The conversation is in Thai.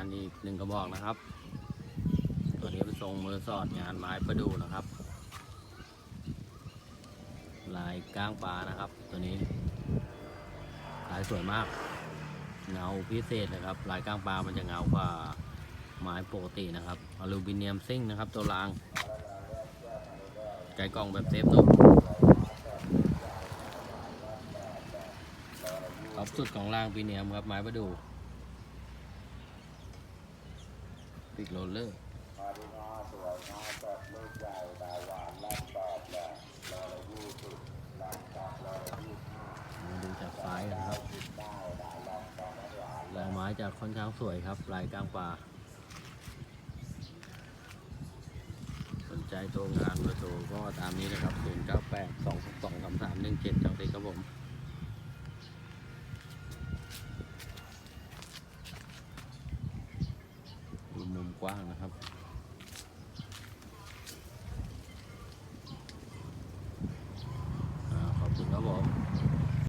านอีกหนึ่งกระบอกนะครับ ตัวนี้เป็นทรงมือสอดงานไม้ประดูนะครับ ลายก้างปลานะครับ ตัวนี้ ลายสวยมาก เงาพิเศษนะครับ ลายก้างปลามันจะเงากว่าไม้ปกตินะครับ อลูมิเนียมซิ่งนะครับ ตัวราง ใจกล้องแบบเซฟนุ่มท็อปสุดของรางปีเนียมครับไม้ประดู่ิกโรลเลอร์มาดูจากซ้ายกันครับลายไม้จะค่อนข้างสวยครับ ลายกลางป่า สนใจตัวงานเบอร์โทรก็ตามนี้นะครับ 0 9 8 2 2 3 3 1 7จังติครับผม กว้างนะครับขอบคุณครับผม